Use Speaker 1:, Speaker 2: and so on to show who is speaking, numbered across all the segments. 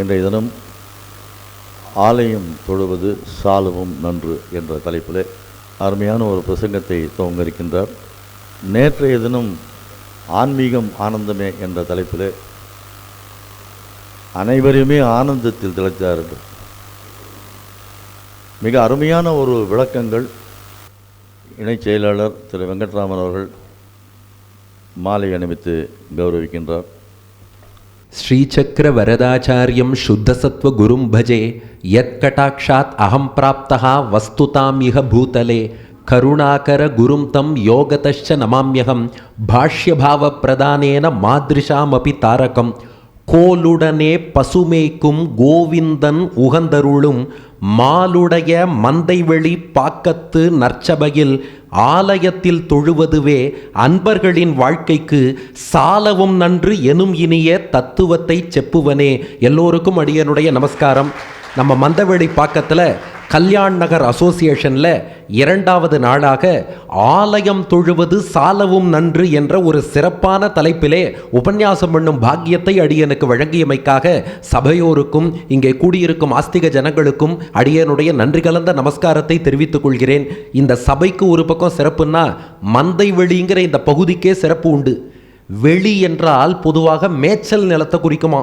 Speaker 1: இன்றைய தினம் ஆலயம் தொழுவது சாலவும் நன்று என்ற தலைப்பில் அருமையான ஒரு பிரசங்கத்தை துவங்க இருக்கின்றார் நேற்றைய தினம் ஆன்மீகம் ஆனந்தமே என்ற தலைப்பில் அனைவரையுமே ஆனந்தத்தில் திளைத்தார்கள் மிக அருமையான ஒரு விளக்கங்கள் இணைச் செயலாளர் திரு வெங்கட்ராமன் அவர்கள் மாலை அணிவித்து கௌரவிக்கின்றார்.
Speaker 2: श्रीचक्रवरदाचार्यं शुद्धसत्त्वगुरुं भजे, यत्कटाक्षात् अहं प्राप्तः वस्तुताम् इह भूतले, करुणाकरगुरुं तं योगतश्च नमाम्यहं, भाष्यभावप्रदानेन मादृशामपि तारकं கோலுடனே பசுமேய்க்கும் கோவிந்தன் உகந்தருளும் மாலுடைய மந்தைவெளி பாக்கத்து நற்சபையில் ஆலயத்தில் தொழுவதுவே அன்பர்களின் வாழ்க்கைக்கு சாலவும் நன்று எனும் இனிய தத்துவத்தை செப்புவனே. எல்லோருக்கும் அடியனுடைய நமஸ்காரம். நம்ம மந்தவெளி பாக்கத்தில் கல்யாண் நகர் அசோசியேஷனில் இரண்டாவது நாளாக ஆலயம் தொழுவது சாலவும் நன்று என்ற ஒரு சிறப்பான தலைப்பிலே உபன்யாசம் பண்ணும் பாக்கியத்தை அடியனுக்கு வழங்கியமைக்காக சபையோருக்கும் இங்கே கூடியிருக்கும் ஆஸ்திக ஜனங்களுக்கும் அடியனுடைய நன்றி கலந்த நமஸ்காரத்தை தெரிவித்துக் கொள்கிறேன். இந்த சபைக்கு ஒரு பக்கம் சிறப்புன்னா மந்தை வெளிங்கிற இந்த பகுதிக்கே சிறப்பு உண்டு. வெளி என்றால் பொதுவாக மேய்ச்சல் நிலத்தை குறிக்குமா?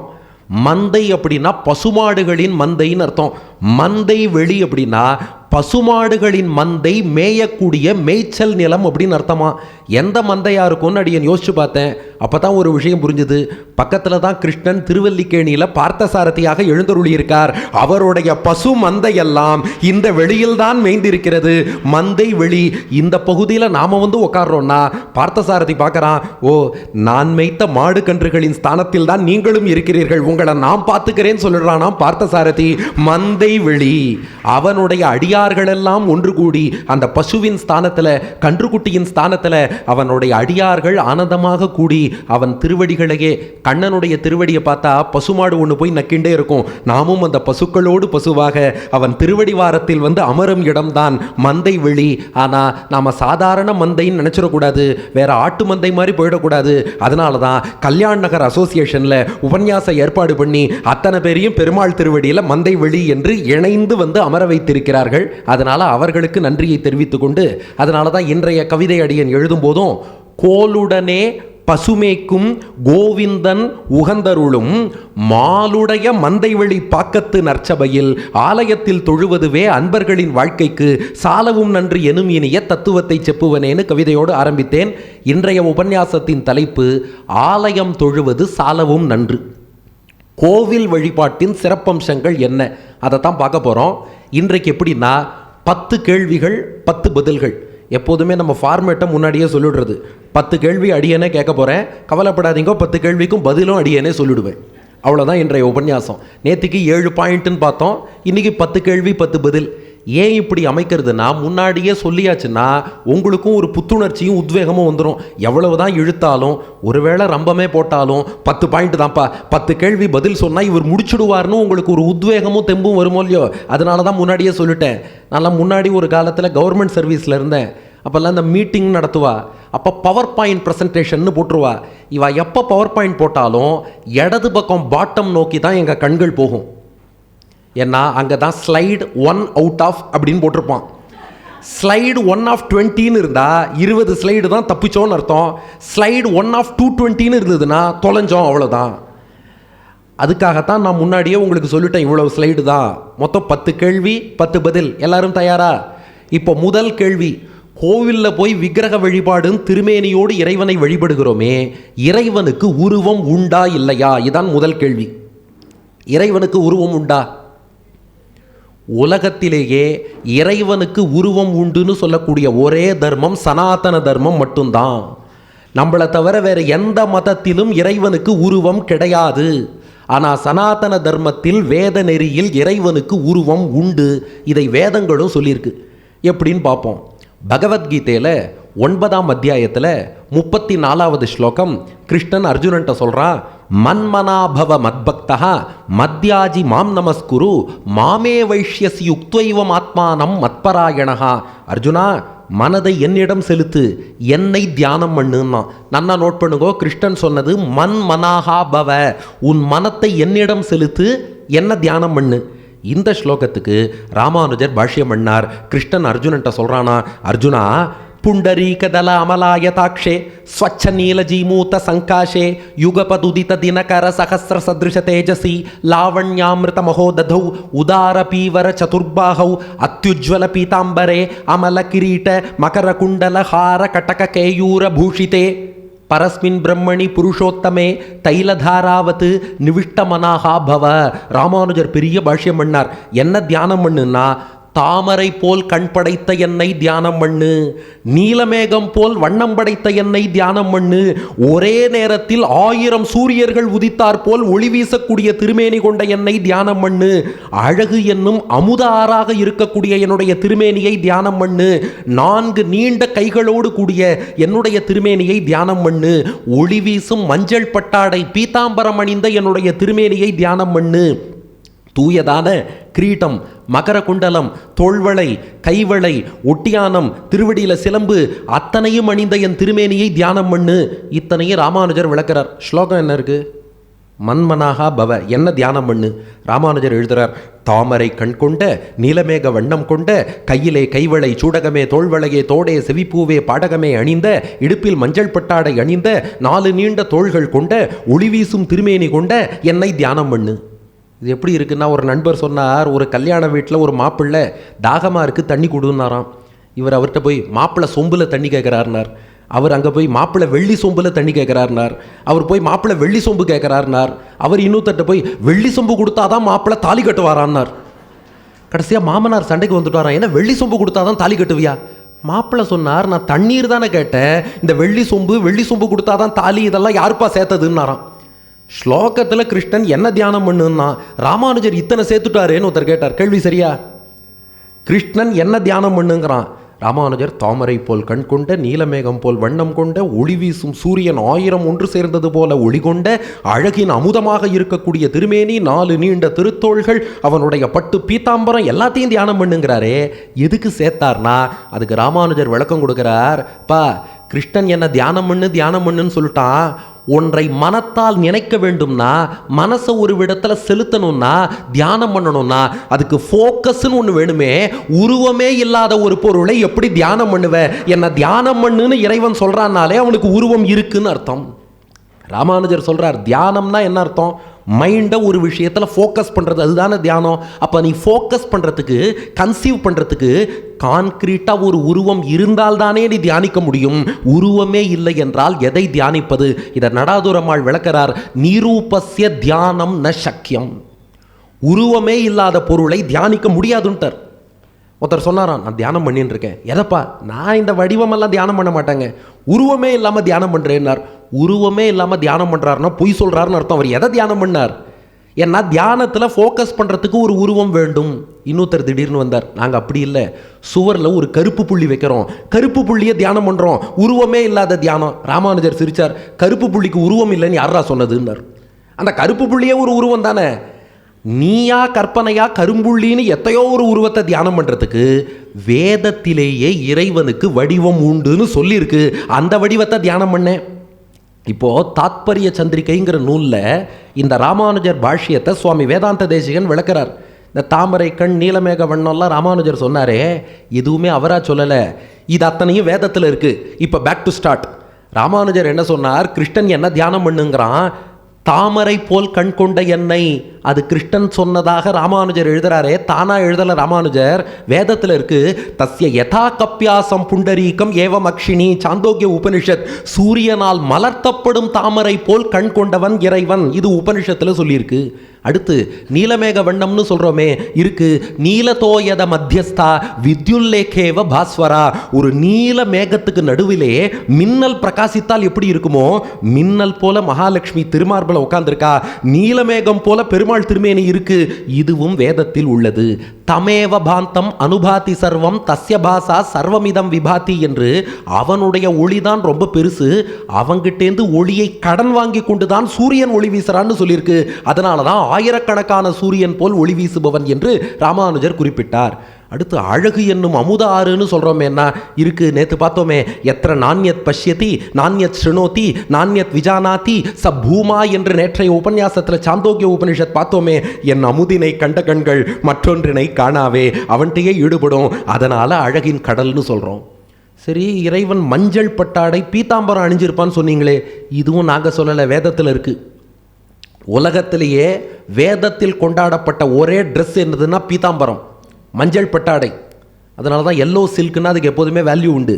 Speaker 2: மந்தை அப்படின்னா பசுமாடுகளின் மந்தைன்னு அர்த்தம். மந்தை வெளி அப்படின்னா பசுமாடுகளின் மந்தை மேயக்கூடிய மேய்ச்சல் நிலம் அப்படின்னு அர்த்தமா? எந்த மந்தையாக இருக்கும்னு அடியன் யோசிச்சு பார்த்தேன். அப்போ தான் ஒரு விஷயம் புரிஞ்சுது. பக்கத்தில் தான் கிருஷ்ணன் திருவல்லிக்கேணியில் பார்த்தசாரதியாக எழுந்தருளியிருக்கார். அவருடைய பசு மந்தையெல்லாம் இந்த வெளியில் தான் மேய்ந்திருக்கிறது. மந்தை வெளி இந்த பகுதியில் நாம் வந்து உட்கார்றோம்னா பார்த்தசாரதி பார்க்குறான் ஓ நான் மேய்த்த மாடு கன்றுகளின் ஸ்தானத்தில் தான் நீங்களும் இருக்கிறீர்கள். உங்களை நான் பார்த்துக்கிறேன்னு சொல்லிடுறானாம் பார்த்தசாரதி. மந்தை வெளி. அவனுடைய அடியார்களெல்லாம் ஒன்று கூடி அந்த பசுவின் ஸ்தானத்தில் கன்றுக்குட்டியின் ஸ்தானத்தில் அவனுடைய அடியார்கள் ஆனந்தமாக கூடி அவன் திருவடிகளையே கண்ணனுடைய திருவடியை பார்த்தா பசுமாடு ஒன்று போய் நக்கிண்டே இருக்கும். நாமும் அந்த பசுக்களோடு பசுவாக அவன் திருவடி வாரத்தில் வந்து அமரும் இடம்தான் மந்தை வெளி. ஆனால் நாம் சாதாரண மந்தைன்னு நினச்சிடக்கூடாது. வேற ஆட்டு மந்தை மாதிரி போயிடக்கூடாது. அதனால தான் கல்யாண் நகர் அசோசியேஷனில் உபன்யாச ஏற்பாடு பண்ணி அத்தனை பேரையும் பெருமாள் திருவடியில் மந்தை வெளி என்று இணைந்து வந்து அமர வைத்திருக்கிறார்கள். அதனால் அவர்களுக்கு நன்றியை தெரிவித்துக்கொண்டு அதனால தான் இன்றைய கவிதை அடியன் எழுதும்போதும் கோலுடனே பசுமேக்கும் கோவிந்தன் உகந்தருளும் மாலுடைய மந்தைவெளி பாக்கத்து நற்சபையில் ஆலயத்தில் தொழுவதுவே அன்பர்களின் வாழ்க்கைக்கு சாலவும் நன்றி எனும் இனிய தத்துவத்தை செப்புவனேன்னு கவிதையோடு ஆரம்பித்தேன். இன்றைய உபன்யாசத்தின் தலைப்பு ஆலயம் தொழுவது சாலவும் நன்று. கோவில் வழிபாட்டின் சிறப்பம்சங்கள் என்ன? அதை தான் பார்க்க போகிறோம் இன்றைக்கு எப்படின்னா பத்து கேள்விகள் பத்து பதில்கள். எப்போதுமே நம்ம ஃபார்மேட்டை முன்னாடியே சொல்லிடுறது. பத்து கேள்வி அடியனே கேட்க போகிறேன் கவலைப்படாதீங்க பத்து கேள்விக்கும் பதிலும் அடியனே சொல்லிடுவேன். அவ்வளோதான் இன்றைய உபன்யாசம். நேற்றுக்கு ஏழு பாயிண்ட்டுன்னு பார்த்தோம். இன்றைக்கி பத்து கேள்வி பத்து பதில். ஏன் இப்படி அமைக்கிறதுனா முன்னாடியே சொல்லியாச்சுன்னா உங்களுக்கும் ஒரு புத்துணர்ச்சியும் உத்வேகமும் வந்துடும் எவ்வளவு தான் இழுத்தாலும் ஒருவேளை ரம்பமே போட்டாலும் பத்து பாயிண்ட் தான்ப்பா பத்து கேள்வி பதில் சொன்னால் இவர் முடிச்சுடுவார்னு உங்களுக்கு ஒரு உத்வேகமும் தெம்பும் வருமோ இல்லையோ? அதனால தான் முன்னாடியே சொல்லிட்டேன். நான்லாம் முன்னாடி ஒரு காலத்தில் கவர்மெண்ட் சர்வீஸில் இருந்தேன். அப்போல்லாம் இந்த மீட்டிங் நடத்துவா அப்போ பவர் பாயிண்ட் ப்ரெசன்டேஷன்னு போட்டுருவா. இவா எப்போ பவர் பாயிண்ட் போட்டாலும் இடது பக்கம் பாட்டம் நோக்கி தான் எங்கள் கண்கள் போகும். ஏன்னா அங்கே தான் ஸ்லைடு ஒன் அவுட் ஆஃப் அப்படின்னு போட்டிருப்பான். ஸ்லைடு ஒன் ஆஃப் டுவெண்ட்டின்னு இருந்தால் இருபது ஸ்லைடு தான் தப்பிச்சோன்னு அர்த்தம். ஸ்லைடு ஒன் ஆஃப் டூ டுவெண்ட்டின்னு இருந்ததுன்னா தொலைஞ்சோம் அவ்வளோதான் அதுக்காகத்தான் நான் முன்னாடியே உங்களுக்கு சொல்லிட்டேன் இவ்வளவு ஸ்லைடு தான். மொத்தம் பத்து கேள்வி பத்து பதில். எல்லாரும் தயாரா? இப்போ முதல் கேள்வி கோவிலில் போய் விக்கிரக வழிபாடுன்னு திருமேனியோடு இறைவனை வழிபடுகிறோமே இறைவனுக்கு உருவம் உண்டா இல்லையா? இதான் முதல் கேள்வி. இறைவனுக்கு உருவம் உண்டா? உலகத்திலேயே இறைவனுக்கு உருவம் உண்டுன்னு சொல்லக்கூடிய ஒரே தர்மம் சனாதன தர்மம் மட்டும்தான். நம்மளை தவிர வேறு எந்த மதத்திலும் இறைவனுக்கு உருவம் கிடையாது. ஆனால் சனாதன தர்மத்தில் வேத நெறியில் இறைவனுக்கு உருவம் உண்டு. இதை வேதங்களும் சொல்லியிருக்கு. எப்படின்னு பார்ப்போம். பகவத்கீதையில் ஒன்பதாம் அத்தியாயத்தில் முப்பத்தி நாலாவது ஸ்லோகம் கிருஷ்ணன் அர்ஜுனன்ட்ட சொல்கிறான் மன்மனாபவ மத்பக்தா மத்யாஜி மாம் நமஸ்குரு மாமே வைஷ்யசி யுக்துவைவம் ஆத்மானம் மத்பராயணஹா. அர்ஜுனா மனதை என்னிடம் செலுத்து என்னை தியானம் பண்ணுன்னா. நன்னா நோட் பண்ணுங்கோ கிருஷ்ணன் சொன்னது மன் மனாகா பவ உன் மனத்தை என்னிடம் செலுத்து என்ன தியானம் பண்ணு. இந்த ஸ்லோகத்துக்கு ராமானுஜர் பாஷ்யம் பண்ணார். கிருஷ்ணன் அர்ஜுனன்ட்ட சொல்கிறானா அர்ஜுனா புண்டரீகதல அமலாயதாட்சே ஸ்வச்ச நீலஜீமூத சங்காஷே யுகபதுதித தினகர சகசிர சதிருஷ தேஜசி லாவண்யாமிருத மகோததௌ உதார பீவர சதுர்பாகௌ அத்யுஜ்வல பீதாம்பரே அமல கிரீட மகர குண்டல ஹார கட்டக கேயூர பூஷிதே பரஸ்மின் பிரம்மணி புருஷோத்தமே தைலதாராவத்து நிவிஷ்டமனாகா பவ ராமானுஜர் பெரிய பாஷ்யம் பண்ணார் என்ன தியானம் பண்ணுன்னா தாமரை போல் கண் படைத்த என்னை தியானம் பண்ணு. நீலமேகம் போல் வண்ணம் படைத்த என்னை தியானம் பண்ணு. ஒரே நேரத்தில் ஆயிரம் சூரியர்கள் உதித்தார் போல் ஒளி வீசக்கூடிய திருமேனி கொண்ட என்னை தியானம் பண்ணு. அழகு என்னும் அமுத ஆறாக இருக்கக்கூடிய என்னுடைய திருமேனியை தியானம் பண்ணு. நான்கு நீண்ட கைகளோடு கூடிய என்னுடைய திருமேனியை தியானம் பண்ணு. ஒளி வீசும் மஞ்சள் பட்டாடை பீதாம்பரம் அணிந்த என்னுடைய திருமேனியை தியானம் பண்ணு. தூயதான கிரீட்டம் மகர குண்டலம் தோள்வளை கைவளை ஒட்டியானம் திருவடியில சிலம்பு அத்தனையும் அணிந்த என் திருமேனியை தியானம் பண்ணு. இத்தனையும் ராமானுஜர் விளக்குறார். ஸ்லோகம் என்ன இருக்கு? மன்மனாகா பவ என்ன தியானம் பண்ணு? ராமானுஜர் எழுதுறார் தாமரை கண் கொண்ட நீலமேக வண்ணம் கொண்ட கையிலே கைவளை சூடகமே தோள்வளையே தோடே செவிப்பூவே பாடகமே அணிந்த இடுப்பில் மஞ்சள் பட்டாடை அணிந்த நாலு நீண்ட தோள்கள் கொண்ட ஒளிவீசும் திருமேனி கொண்ட என்னை தியானம் பண்ணு. இது எப்படி இருக்குன்னா ஒரு நண்பர் சொன்னார் ஒரு கல்யாண வீட்டில் ஒரு மாப்பிள்ளை தாகமாக இருக்குது தண்ணி கொடுன்னாராம். இவர் அவர்கிட்ட போய் மாப்பிள்ளை சொம்பில் தண்ணி கேட்குறாருனார் அவர் அங்கே போய் மாப்பிள்ளை வெள்ளி சொம்பில் தண்ணி கேட்குறாருனார் அவர் போய் மாப்பிள்ளை வெள்ளி சொம்பு கேட்குறாருனார் அவர் இன்னொருத்தட்ட போய் வெள்ளி சொம்பு கொடுத்தா தான் மாப்பிள்ளை தாலி கட்டுவாரான்னார். கடைசியாக மாமனார் சண்டைக்கு வந்துட்டாராம். ஏன்னா வெள்ளி சொம்பு கொடுத்தா தான் தாலி கட்டுவியா? மாப்பிள்ளை சொன்னார் நான் தண்ணீர் தானே கேட்டேன். இந்த வெள்ளி சொம்பு வெள்ளி சொம்பு கொடுத்தாதான் தாலி இதெல்லாம் யாருப்பா சேர்த்ததுன்னாராம். ஸ்லோகத்தில் கிருஷ்ணன் என்ன தியானம் பண்ணுன்னா ராமானுஜர் இத்தனை சேர்த்துட்டாரேன்னு ஒருத்தர் கேட்டார். கேள்வி சரியா? கிருஷ்ணன் என்ன தியானம் பண்ணுங்கிறான். ராமானுஜர் தாமரை போல் கண் கொண்ட நீலமேகம் போல் வண்ணம் கொண்ட ஒளி வீசும் சூரியன் ஆயிரம் ஒன்று சேர்ந்தது போல ஒளி கொண்ட அழகின் அமுதமாக இருக்கக்கூடிய திருமேனி நாலு நீண்ட திருத்தோள்கள் அவனுடைய பட்டு பீத்தாம்பரம் எல்லாத்தையும் தியானம் பண்ணுங்கிறாரே. எதுக்கு சேர்த்தார்னா அதுக்கு ராமானுஜர் விளக்கம் கொடுக்கிறார். பா கிருஷ்ணன் என்ன தியானம் பண்ணு தியானம் பண்ணுன்னு சொல்லிட்டான். ஒன்றை மனத்தால் நினைக்க வேண்டும்னா மனசை ஒரு விடத்தில் செலுத்தணும்னா தியானம் பண்ணணும்னா அதுக்கு ஃபோக்கஸ்ன்னு ஒன்று வேணுமே உருவமே இல்லாத ஒரு பொருளை எப்படி தியானம் பண்ணுவேன் என்ன தியானம் பண்ணுன்னு இறைவன் சொல்கிறான்னாலே அவனுக்கு உருவம் இருக்குன்னு அர்த்தம். ராமானுஜர் சொல்கிறார் தியானம்னா என்ன அர்த்தம்? மைண்டை ஒரு விஷயத்தில் ஃபோக்கஸ் பண்ணுறது அதுதானே தியானம். அப்போ நீ ஃபோக்கஸ் பண்ணுறதுக்கு கன்சீவ் பண்ணுறதுக்கு கான்க்ரீட்டாக ஒரு உருவம் இருந்தால் தானே நீ தியானிக்க முடியும். உருவமே இல்லை என்றால் எதை தியானிப்பது? இதை நடாதுரமாள் விளக்கிறார் நீரூபஸ்ய தியானம் ந சக்கியம். உருவமே இல்லாத பொருளை தியானிக்க முடியாதுன்ட்டார். ஒருத்தர் சொன்னாராம் நான் தியானம் பண்ணின்னு இருக்கேன் எதப்பா? நான் இந்த வடிவமெல்லாம் தியானம் பண்ண மாட்டேங்க. உருவமே இல்லாமல் தியானம் பண்ணுறேன்னார் உருவமே இல்லாமல் தியானம் பண்ணுறாருன்னா பொய் சொல்கிறாருன்னு அர்த்தம். அவர் எதை தியானம் பண்ணார்? ஏன்னா தியானத்தில் ஃபோக்கஸ் பண்ணுறதுக்கு ஒரு உருவம் வேண்டும். இன்னொருத்தர் திடீர்னு வந்தார். நாங்கள் அப்படி இல்லை. சுவரில் ஒரு கருப்பு புள்ளி வைக்கிறோம். கருப்பு புள்ளியை தியானம் பண்ணுறோம் உருவமே இல்லாத தியானம். ராமானுஜர் சிரிச்சார் கருப்பு புள்ளிக்கு உருவம் இல்லைன்னு யாரா சொன்னதுன்னார். அந்த கருப்பு புள்ளியே ஒரு உருவம் தானே. நீயா கற்பனையா கரும்புள்ளின்னு எத்தையோ ஒரு உருவத்தை தியானம் பண்ணுறதுக்கு வேதத்திலேயே இறைவனுக்கு வடிவம் உண்டுன்னு சொல்லியிருக்கு. அந்த வடிவத்தை தியானம் பண்ணேன். இப்போது தாத்பரிய சந்திரிகைங்கிற நூலில் இந்த ராமானுஜர் பாஷ்யத்தை சுவாமி வேதாந்த தேசிகன் விளக்குறார். இந்த தாமரை கண் நீலமேக வண்ணம்லாம் ராமானுஜர் சொன்னாரே எதுவுமே அவராக சொல்லலை. இது அத்தனையும் வேதத்தில் இருக்குது இப்போ பேக் டு ஸ்டார்ட் ராமானுஜர் என்ன சொன்னார்? கிருஷ்ணன் என்ன தியானம் பண்ணுங்கிறான்? தாமரை போல் கண் கொண்ட என்னை. அது கிருஷ்ணன் சொன்னதாக ராமானுஜர் எழுதுறாரே. தானா எழுதல ராமானுஜர். வேதத்தில் இருக்கு தஸ்ய யதா கப்பியாசம் புண்டரீகம் ஏவம் அக்ஷினி சாந்தோக்கிய உபனிஷத். சூரியனால் மலர்த்தப்படும் தாமரை போல் கண் கொண்டவன் இறைவன். இது உபனிஷத்தில் சொல்லியிருக்கு. அடுத்து நீலமேக வண்ணம்னு சொல்கிறோமே இருக்கு நீலதோயத மத்தியஸ்தா வித்யுல்லேகேவ பாஸ்வரா. ஒரு நீல மேகத்துக்கு நடுவிலே மின்னல் பிரகாசித்தால் எப்படி இருக்குமோ மின்னல் போல மகாலட்சுமி திருமார்பல உட்காந்துருக்கா நீலமேகம் போல பெருமாள் திருமேனி இருக்கு இதுவும் வேதத்தில் உள்ளது. தமேவ பாந்தம் அனுபாதி சர்வம் தஸ்ய பாசா சர்வமிதம் விபாதி என்று அவனுடைய ஒளிதான் ரொம்ப பெருசு. அவங்கிட்டேந்து ஒளியை கடன் வாங்கி கொண்டுதான் சூரியன் ஒளி வீசுறான்னு சொல்லியிருக்கு. அதனால தான் ஆயிரக்கணக்கான சூரியன் போல் ஒளி வீசுபவன் என்று ராமானுஜர் குறிப்பிட்டார். அடுத்து அழகு என்னும் அமுத ஆறுன்னு சொல்கிறோமே என்ன? இருக்கு. நேற்று பார்த்தோமே. எத்திர நாண்யத் பஷ்யதி நாண்யத் ஸ்ருணோதி நாண்யத் விஜானாதி ச பூமா என்று நேற்றைய உபன்யாசத்தில் சாந்தோக்கிய உபனிஷத் பார்த்தோமே. என் அமுதினை கண்ட கண்கள் மற்றொன்றினை காணாவே. அவன்கிட்டயே ஈடுபடும். அதனால் அழகின் கடல்னு சொல்கிறோம் சரி இறைவன் மஞ்சள் பட்டாடை பீதாம்பரம் அணிஞ்சிருப்பான்னு சொன்னீங்களே. இதுவும் நாங்கள் சொல்லலை. வேதத்தில் இருக்குது உலகத்திலேயே வேதத்தில் கொண்டாடப்பட்ட ஒரே ட்ரெஸ் என்னதுன்னா பீதாம்பரம் மஞ்சள் பட்டாடை. அதனால தான் எல்லோ சில்க்குன்னா அதுக்கு எப்போதுமே வேல்யூ உண்டு.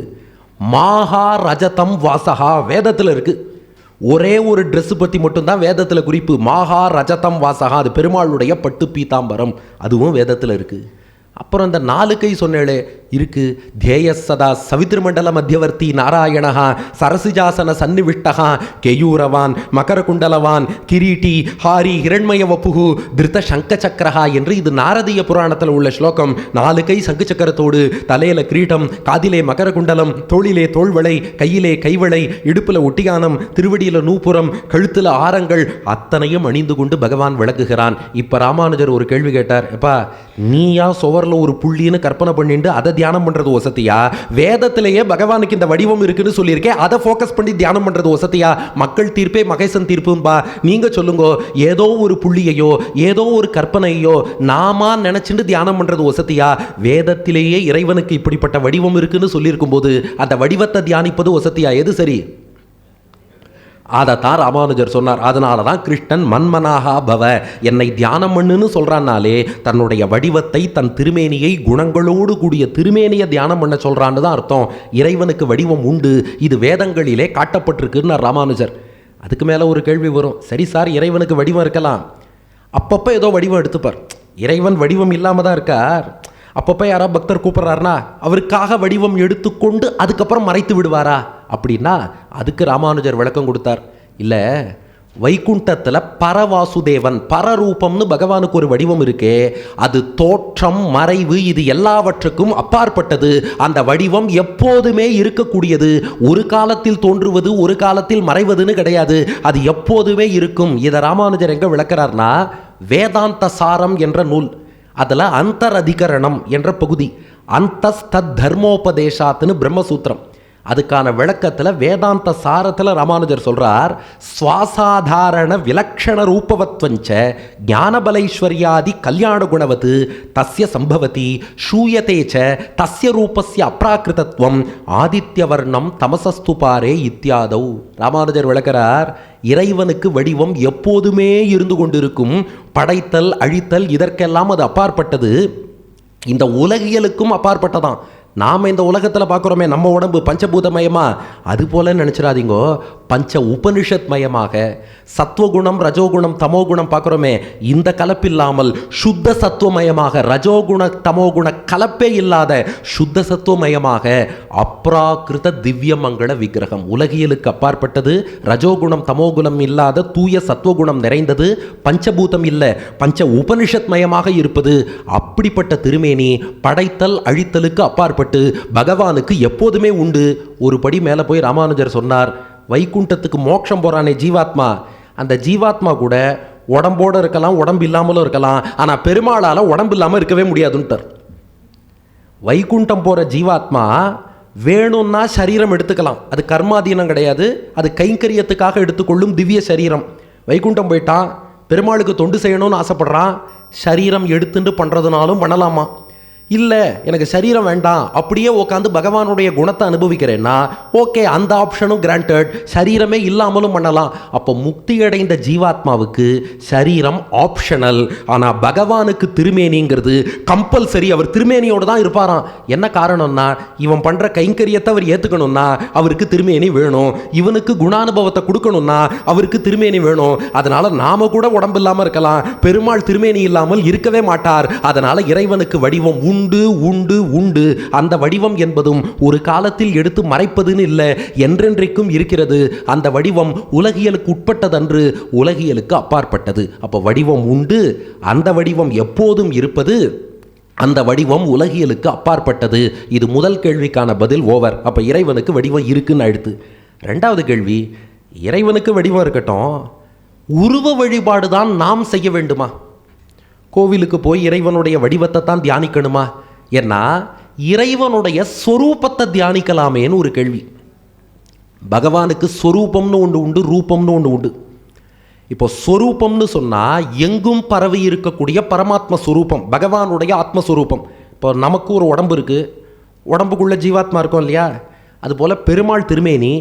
Speaker 2: மாஹா ரஜதம் வாசகா வேதத்தில் இருக்குது ஒரே ஒரு ட்ரெஸ்ஸு பற்றி மட்டும்தான் வேதத்தில் குறிப்பு. மாஹா ரஜதம் வாசகா அது பெருமாளுடைய பட்டு பீதாம்பரம். அதுவும் வேதத்தில் இருக்குது அப்புறம் இந்த நாலு கை சொன்னேளே இருக்கு. தேயசதா சவித்ருமண்டல மத்தியவர்த்தி நாராயணஹா சரசிஜாசன சன்னிவிஷ்டகா கெயூரவான் மகரகுண்டலவான் கிரீட்டி ஹாரி ஹிரண்மய வப்புகு திருத்த சங்க சக்கரஹா என்று இது நாரதிய புராணத்தில் உள்ள ஸ்லோகம். நாலு கை சங்கு சக்கரத்தோடு தலையில கிரீட்டம் காதிலே மகரகுண்டலம் தோளிலே தோள்வளை கையிலே கைவளை இடுப்புல ஒட்டியானம் திருவடியில நூப்புறம் கழுத்துல ஆரங்கள் அத்தனையும் அணிந்து கொண்டு பகவான் விளக்குகிறான். இப்ப ராமானுஜர் ஒரு கேள்வி கேட்டார் எப்பா நீயா சுவர்ல ஒரு புள்ளின்னு கற்பனை பண்ணிட்டு அதை தியானம் பண்றது வசதியா? வேதத்திலேயே பகவானுக்கு இந்த வடிவம் இருக்குன்னு சொல்லியிருக்கேன். அதை ஃபோக்கஸ் பண்ணி தியானம் பண்றது வசதியா? மக்கள் தீர்ப்பே மகேசன் தீர்ப்பும்பா. நீங்க சொல்லுங்க. ஏதோ ஒரு புள்ளியையோ ஏதோ ஒரு கற்பனையோ நாமா நினைச்சுட்டு தியானம் பண்றது வசதியா? வேதத்திலேயே இறைவனுக்கு இப்படிப்பட்ட வடிவம் இருக்குன்னு சொல்லியிருக்கும் போது அந்த வடிவத்தை தியானிப்பது வசதியா? எது சரி? அதை தான் ராமானுஜர் சொன்னார். அதனால தான் கிருஷ்ணன் மன்மனாகா பவ என்னை தியானம் பண்ணுன்னு சொல்கிறான்னாலே தன்னுடைய வடிவத்தை தன் திருமேனியை குணங்களோடு கூடிய திருமேனியை தியானம் பண்ண சொல்கிறான்னு தான் அர்த்தம். இறைவனுக்கு வடிவம் உண்டு. இது வேதங்களிலே காட்டப்பட்டிருக்குன்னு ராமானுஜர். அதுக்கு மேலே ஒரு கேள்வி வரும். சரி சார் இறைவனுக்கு வடிவம் இருக்கலாம். அப்பப்போ ஏதோ வடிவம் எடுத்துப்பார். இறைவன் வடிவம் இல்லாமல் தான் இருக்கார். அப்பப்போ யாரோ பக்தர் கூப்பிட்றாருனா அவருக்காக வடிவம் எடுத்துக்கொண்டு அதுக்கப்புறம் மறைத்து விடுவாரா? அப்படின்னா அதுக்கு ராமானுஜர் விளக்கம் கொடுத்தார். இல்லை வைகுண்டத்தில் பரவாசுதேவன் பரரூபம்னு பகவானுக்கு ஒரு வடிவம் இருக்கே அது தோற்றம் மறைவு இது எல்லாவற்றுக்கும் அப்பாற்பட்டது. அந்த வடிவம் எப்போதுமே இருக்கக்கூடியது. ஒரு காலத்தில் தோன்றுவது ஒரு காலத்தில் மறைவதுன்னு கிடையாது. அது எப்போதுமே இருக்கும். இதை ராமானுஜர் எங்கே விளக்கிறார்னா வேதாந்த சாரம் என்ற நூல். அதில் அந்தரதிகரணம் என்ற பகுதி. அந்தஸ்தர்மோபதேசாத்துன்னு பிரம்மசூத்திரம். அதுக்கான விளக்கத்தில் வேதாந்த சாரத்தில் ராமானுஜர் சொல்றார் சுவாசாதாரண விலக்ஷண ரூபவத்வஞ்ச ஞானபலைஸ்வர்யாதி கல்யாண குணவது தஸ்ய சம்பவதி ஷூயதே ச தஸ்ய ரூபஸ்ய அப்ராக்கிருதத்துவம் ஆதித்யவர்ணம் தமசஸ்துபாரே இத்தியாதௌ. ராமானுஜர் விளக்கிறார் இறைவனுக்கு வடிவம் எப்போதுமே இருந்து கொண்டிருக்கும் படைத்தல் அழித்தல் இதற்கெல்லாம் அது அப்பாற்பட்டது. இந்த உலகியலுக்கும் அப்பாற்பட்டதான். நாம் இந்த உலகத்தில் பார்க்குறோமே நம்ம உடம்பு பஞ்சபூதமயமா? அது போல நினச்சிடாதீங்கோ. பஞ்ச உபனிஷத் மயமாக சத்வகுணம் ரஜோகுணம் தமோகுணம் பார்க்குறோமே இந்த கலப்பில்லாமல் சுத்த சத்துவமயமாக ரஜோகுண தமோகுண கலப்பே இல்லாத சுத்த சத்துவமயமாக அப்ராகிருத திவ்யமங்கள விக்கிரகம். உலகியலுக்கு அப்பாற்பட்டது ரஜோகுணம் தமோகுணம் இல்லாத தூய சத்துவகுணம் நிறைந்தது பஞ்சபூதம் இல்லை பஞ்ச உபனிஷத் மயமாக இருப்பது அப்படிப்பட்ட திருமேனி படைத்தல் அழித்தலுக்கு அப்பாற்பட்டு பகவானுக்கு எப்போதுமே உண்டு. ஒரு படி மேலே போய் ராமானுஜர் சொன்னார் வைகுண்டத்துக்கு மோட்சம் போறானே ஜீவாத்மா. அந்த ஜீவாத்மா கூட உடம்போடு இருக்கலாம் உடம்பு இல்லாமலும் இருக்கலாம் ஆனால் பெருமாளால் உடம்பு இல்லாமல் இருக்கவே முடியாதுன்ட்டார். வைகுண்டம் போகிற ஜீவாத்மா வேணும்னா சரீரம் எடுத்துக்கலாம். அது கர்மாதீனம் கிடையாது. அது கைங்கரியத்துக்காக எடுத்துக்கொள்ளும் திவ்ய சரீரம். வைகுண்டம் போயிட்டான் பெருமாளுக்கு தொண்டு செய்யணும்னு ஆசைப்படுறான். சரீரம் எடுத்துட்டு பண்ணுறதுனாலும் பண்ணலாமா? இல்லை எனக்கு சரீரம் வேண்டாம். அப்படியே உட்காந்து பகவானுடைய குணத்தை அனுபவிக்கிறேன்னா ஓகே அந்த ஆப்ஷனும் கிராண்டட் சரீரமே இல்லாமலும் பண்ணலாம். அப்போ முக்தி அடைந்த ஜீவாத்மாவுக்கு சரீரம் ஆப்ஷனல் ஆனால் பகவானுக்கு திருமேனிங்கிறது கம்பல்சரி அவர் திருமேனியோடு தான் இருப்பாராம். என்ன காரணம்னா இவன் பண்ணுற கைங்கரியத்தை அவர் ஏற்றுக்கணும்னா அவருக்கு திருமேனி வேணும். இவனுக்கு குணானுபவத்தை கொடுக்கணும்னா அவருக்கு திருமேனி வேணும். அதனால் நாம கூட உடம்பு இல்லாமல் இருக்கலாம். பெருமாள் திருமேனி இல்லாமல் இருக்கவே மாட்டார். அதனால் இறைவனுக்கு வடிவம் உண்டு உண்டு உண்டு. அந்த வடிவம் என்பதும் ஒரு காலத்தில் எடுத்து மறைப்பதுன்னு இல்லை என்றென்றைக்கும் இருக்கிறது. அந்த வடிவம் உலகியலுக்கு உட்பட்டதன்று உலகியலுக்கு அப்பாற்பட்டது. அப்போ வடிவம் உண்டு அந்த வடிவம் எப்போதும் இருப்பது அந்த வடிவம் உலகியலுக்கு அப்பாற்பட்டது. இது முதல் கேள்விக்கான பதில் ஓவர். அப்போ இறைவனுக்கு வடிவம் இருக்குன்னு அழுத்து. ரெண்டாவது கேள்வி இறைவனுக்கு வடிவம் இருக்கட்டும் உருவ வழிபாடு தான் நாம் செய்ய வேண்டுமா? கோவிலுக்கு போய் இறைவனுடைய வடிவத்தை தான் தியானிக்கணுமா? ஏன்னா இறைவனுடைய ஸ்வரூபத்தை தியானிக்கலாமேன்னு ஒரு கேள்வி. பகவானுக்கு ஸ்வரூபம்னு ஒன்று உண்டு ரூபம்னு ஒன்று உண்டு. இப்போ ஸ்வரூபம்னு சொன்னால் எங்கும் பரவி இருக்கக்கூடிய பரமாத்ம ஸ்வரூபம் பகவானுடைய ஆத்மஸ்வரூபம். இப்போ நமக்கு ஒரு உடம்பு இருக்குது உடம்புக்குள்ள ஜீவாத்மா இருக்கும் இல்லையா? அதுபோல் பெருமாள் திருமேனி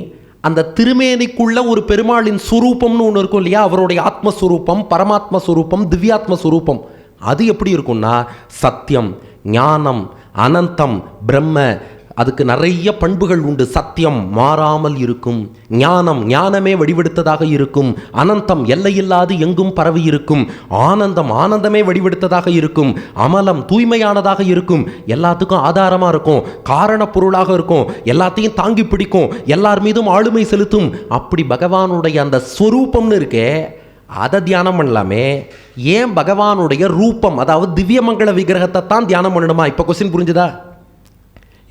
Speaker 2: அந்த திருமேனிக்குள்ள ஒரு பெருமாளின் சுரூபம்னு ஒன்று இருக்கும் இல்லையா? அவருடைய ஆத்மஸ்வரூபம் பரமாத்ம ஸ்வரூபம் திவ்யாத்ம ஸ்வரூபம் அது எப்படி இருக்கும்னா சத்தியம் ஞானம் அனந்தம் பிரம்ம அதுக்கு நிறைய பண்புகள் உண்டு. சத்தியம் மாறாமல் இருக்கும் ஞானம் ஞானமே வடிவெடுத்ததாக இருக்கும் அனந்தம் எல்லையில்லாது எங்கும் பரவி இருக்கும் ஆனந்தம் ஆனந்தமே வடிவெடுத்ததாக இருக்கும் அமலம் தூய்மையானதாக இருக்கும் எல்லாத்துக்கும் ஆதாரமாக இருக்கும் காரண பொருளாக இருக்கும் எல்லாத்தையும் தாங்கி பிடிக்கும் எல்லார் மீதும் ஆளுமை செலுத்தும். அப்படி பகவானுடைய அந்த ஸ்வரூபம்னு இருக்கே அதை தியானம் பண்ணலாமே. ஏன் பகவானுடைய ரூபம் அதாவது திவ்யமங்கள விக்கிரகத்தை தான் தியானம் பண்ணணுமா? இப்போ கொஸ்டின் புரிஞ்சுதா?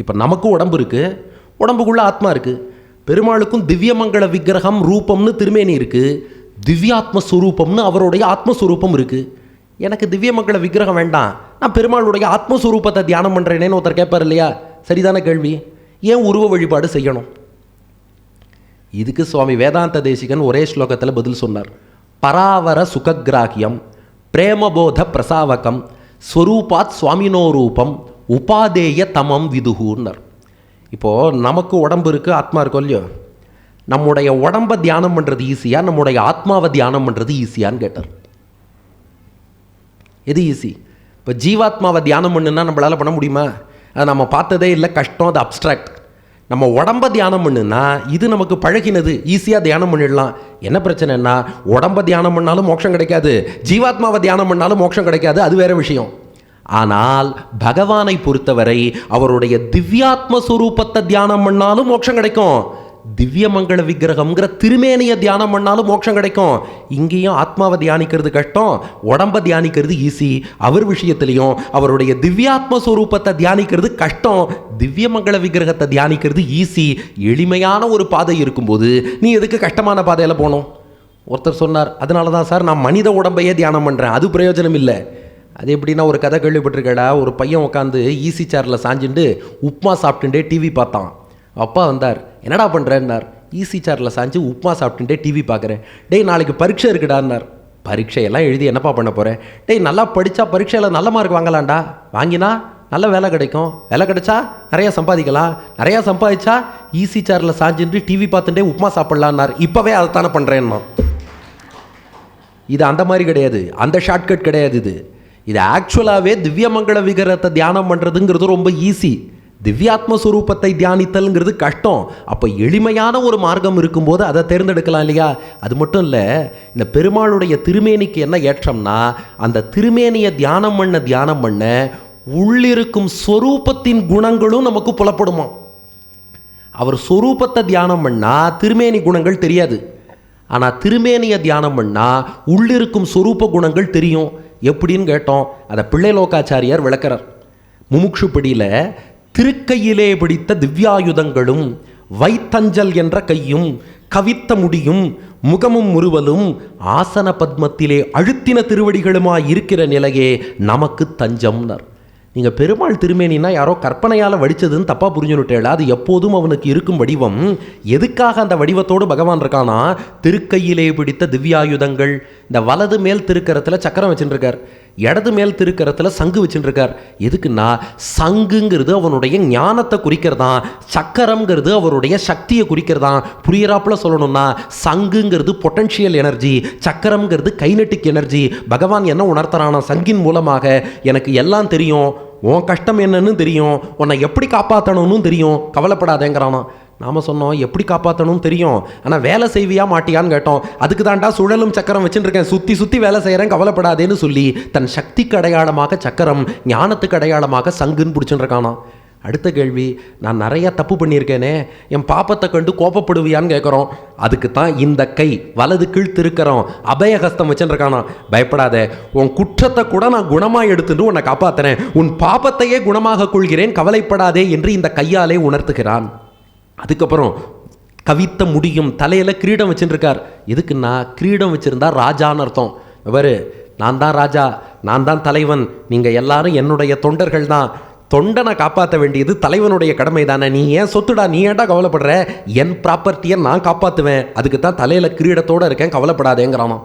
Speaker 2: இப்போ நமக்கும் உடம்பு இருக்குது உடம்புக்குள்ள ஆத்மா இருக்குது பெருமாளுக்கும் திவ்யமங்கள விக்கிரகம் ரூபம்னு திருமேனி இருக்குது திவ்யாத்ம ஸ்வரூபம்னு அவருடைய ஆத்மஸ்வரூபம் இருக்குது எனக்கு திவ்யமங்கள விக்கிரகம் வேண்டாம். நான் பெருமாளுடைய ஆத்மஸ்வரூபத்தை தியானம் பண்ணுறேனேன்னு ஒருத்தர் கேட்பார் இல்லையா? சரிதான கேள்வி. ஏன் உருவ வழிபாடு செய்யணும்? இதுக்கு சுவாமி வேதாந்த தேசிகன் ஒரே ஸ்லோகத்தில் பதில் சொன்னார். பராவர சுககிராகியம் பிரேமபோத பிரசாவகம் ஸ்வரூபாத் சுவாமினோ ரூபம் உபாதேய தமம் விதுகுன்னர் இப்போது நமக்கு உடம்பு இருக்குது ஆத்மா இருக்கும் இல்லையோ? நம்முடைய உடம்பை தியானம் பண்ணுறது ஈஸியாக நம்முடைய ஆத்மாவை தியானம் பண்ணுறது ஈஸியான்னு கேட்டார். எது ஈஸி? இப்போ ஜீவாத்மாவை தியானம் பண்ணுன்னா நம்மளால் பண்ண முடியுமா? அது நம்ம பார்த்ததே இல்லை கஷ்டம் அது அப்ட்ராக்ட் நம்ம உடம்ப தியானம் பண்ணுனா இது நமக்கு பழகினது ஈஸியாக தியானம் பண்ணிடலாம். என்ன பிரச்சனைன்னா உடம்ப தியானம் பண்ணாலும் மோட்சம் கிடைக்காது. ஜீவாத்மாவை தியானம் பண்ணாலும் மோட்சம் கிடைக்காது. அது வேற விஷயம். ஆனால் பகவானை பொறுத்தவரை அவருடைய திவ்யாத்ம ஸ்வரூபத்தை தியானம் பண்ணாலும் மோட்சம் கிடைக்கும். திவ்யமங்கள விக்கிரகம்ங்கிற திருமேனியை தியானம் பண்ணாலும் மோட்சம் கிடைக்கும். இங்கேயும் ஆத்மாவை தியானிக்கிறது கஷ்டம் உடம்பை தியானிக்கிறது ஈஸி. அவர் விஷயத்திலையும் அவருடைய திவ்யாத்ம ஸ்வரூபத்தை தியானிக்கிறது கஷ்டம். திவ்யமங்கள விக்கிரகத்தை தியானிக்கிறது ஈஸி. எளிமையான ஒரு பாதை இருக்கும்போது நீ எதுக்கு கஷ்டமான பாதையில் போகணும்? ஒருத்தர் சொன்னார் அதனால தான் சார் நான் மனித உடம்பையே தியானம் பண்ணுறேன் அது பிரயோஜனம் இல்லை. அது எப்படின்னா ஒரு கதை கேள்விப்பட்டிருக்கடா. ஒரு பையன் உட்காந்து ஈசி சேரில் சாஞ்சுண்டு உப்மா சாப்பிட்டுட்டே டிவி பார்த்தான். அப்பா வந்தார் என்னடா பண்ணுறேன்னார் ஈசி சேரில் சாஞ்சு உப்மா சாப்பிட்டுட்டே டிவி பார்க்குறேன் டேய் நாளைக்கு பரீட்சை இருக்குடான்னார். பரீட்சையெல்லாம் எழுதி என்னப்பா பண்ண போகிறேன் டேய் நல்லா படித்தா பரீட்சையில் நல்ல மார்க் வாங்கலாம்டா. வாங்கினா நல்ல வேலை கிடைக்கும். வேலை கிடைச்சா நிறையா சம்பாதிக்கலாம். நிறையா சம்பாதிச்சா ஈசி சேரில் சாஞ்சுட்டு டிவி பார்த்துட்டே உப்மா சாப்பிட்லான்னார். இப்போவே அதை தானே பண்ணுறேன்னா இது அந்த மாதிரி கிடையாது. அந்த ஷார்ட்கட் கிடையாது இது. இது ஆக்சுவலாகவே திவ்யமங்கள விகரத்தை தியானம் பண்ணுறதுங்கிறது ரொம்ப ஈஸி திவ்யாத்ம ஸ்வரூபத்தை தியானித்தல்ங்கிறது கஷ்டம். அப்போ எளிமையான ஒரு மார்க்கம் இருக்கும்போது அதை தேர்ந்தெடுக்கலாம் இல்லையா? அது மட்டும் இல்லை இந்த பெருமாளுடைய திருமேனிக்கு என்ன ஏற்றம்னா அந்த திருமேனியை தியானம் பண்ண தியானம் பண்ண உள்ளிருக்கும் ஸ்வரூபத்தின் குணங்களும் நமக்கு புலப்படுமா? அவர் சொரூபத்தை தியானம் பண்ணால் திருமேனி குணங்கள் தெரியாது. ஆனால் திருமேனியை தியானம் பண்ணால் உள்ளிருக்கும் சொரூப குணங்கள் தெரியும். எப்படின்னு கேட்டோம். அதை பிள்ளை லோகாச்சாரியார் விளக்கிறார். முமுட்சுப்படியில் திருக்கையிலே பிடித்த திவ்யாயுதங்களும் வைத்தஞ்சல் என்ற கையும் கவித்த முடியும் முகமும் முறுவலும் ஆசன பத்மத்திலே அழுத்தின திருவடிகளுமாய் இருக்கிற நிலையே நமக்கு தஞ்சம்னர். நீங்கள் பெருமாள் திருமேனினா யாரோ கற்பனையால் வடித்ததுன்னு தப்பாக புரிஞ்சுனுட்டேல அது எப்போதும் அவனுக்கு இருக்கும் வடிவம். எதுக்காக அந்த வடிவத்தோடு பகவான் இருக்கானா? திருக்கையிலே பிடித்த திவ்யாயுதங்கள் இந்த வலது மேல் திருக்கரத்தில் சக்கரம் வச்சுருக்கார் இடது மேல் திருக்கரத்தில் சங்கு வச்சுருக்கார். எதுக்குன்னா சங்குங்கிறது அவனுடைய ஞானத்தை குறிக்கிறதான் சக்கரம்ங்கிறது அவருடைய சக்தியை குறிக்கிறதான். புரியறாப்புல சொல்லணும்னா சங்குங்கிறது பொட்டன்ஷியல் எனர்ஜி சக்கரம்ங்கிறது கைனட்டிக் எனர்ஜி பகவான் என்ன உணர்த்துறானா சங்கின் மூலமாக எனக்கு எல்லாம் தெரியும் உன் கஷ்டம் என்னன்னு தெரியும் உன்னை எப்படி காப்பாற்றணும்னு தெரியும் கவலைப்படாதேங்கிறானா நாம் சொன்னோம் எப்படி காப்பாற்றணும்னு தெரியும். ஆனால் வேலை செய்வியா மாட்டியான்னு கேட்டோம். அதுக்கு தாண்டா சுழலும் சக்கரம் வச்சுருக்கேன். சுற்றி சுற்றி வேலை செய்கிறேன் கவலைப்படாதேன்னு சொல்லி தன் சக்திக்கு அடையாளமாக சக்கரம் ஞானத்துக்கு அடையாளமாக சங்குன்னு பிடிச்சுருக்கானா அடுத்த கேள்வி நான் நிறைய தப்பு பண்ணியிருக்கேனே என் பாப்பத்தை கண்டு கோபப்படுவியான்னு கேட்குறோம். அதுக்கு தான் இந்த கை வலது கீழ்த்திருக்கிறோம் அபயஹஸ்தம் வச்சுருக்கானா பயப்படாத உன் குற்றத்தை கூட நான் குணமாக எடுத்துட்டு உன்னை காப்பாத்துறேன். உன் பாப்பத்தையே குணமாக கொள்கிறேன் கவலைப்படாதே என்று இந்த கையாலே உணர்த்துகிறான். அதுக்கப்புறம் கவித்த முடியும் தலையில் கிரீடம் வச்சுருக்கார் எதுக்குன்னா கிரீடம் வச்சுருந்தா ராஜான்னு அர்த்தம். இவர் நான் தான் ராஜா நான் தான் தலைவன் நீங்கள் எல்லாரும் என்னுடைய தொண்டர்கள் தான். தொண்டனை காப்பாற்ற வேண்டியது தலைவனுடைய கடமை தானே. நீ ஏன் சொத்துடா நீ ஏன்டா கவலைப்படுற? என் ப்ராப்பர்ட்டியை நான் காப்பாற்றுவேன் அதுக்கு தான் தலையில் கிரீடத்தோடு இருக்கேன் கவலைப்படாதேங்கிறானோ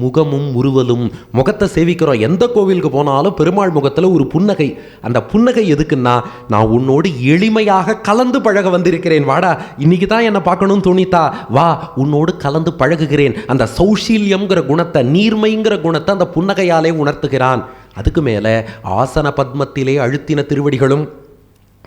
Speaker 2: முகமும் உருவலும் முகத்தை சேவிக்கிறோம். எந்த கோவிலுக்கு போனாலும் பெருமாள் முகத்தில் ஒரு புன்னகை. அந்த புன்னகை எதுக்குன்னா நான் உன்னோடு எளிமையாக கலந்து பழக வந்திருக்கிறேன். வாடா இன்னைக்கு தான் என்னை பார்க்கணும்னு தோணித்தா. வா உன்னோடு கலந்து பழகுகிறேன். அந்த சௌஷீல்யம்ங்கிற குணத்தை நீர்மைங்கிற குணத்தை அந்த புன்னகையாலே உணர்த்துகிறான். அதுக்கு மேலே ஆசன பத்மத்திலே அழுத்தின திருவடிகளும்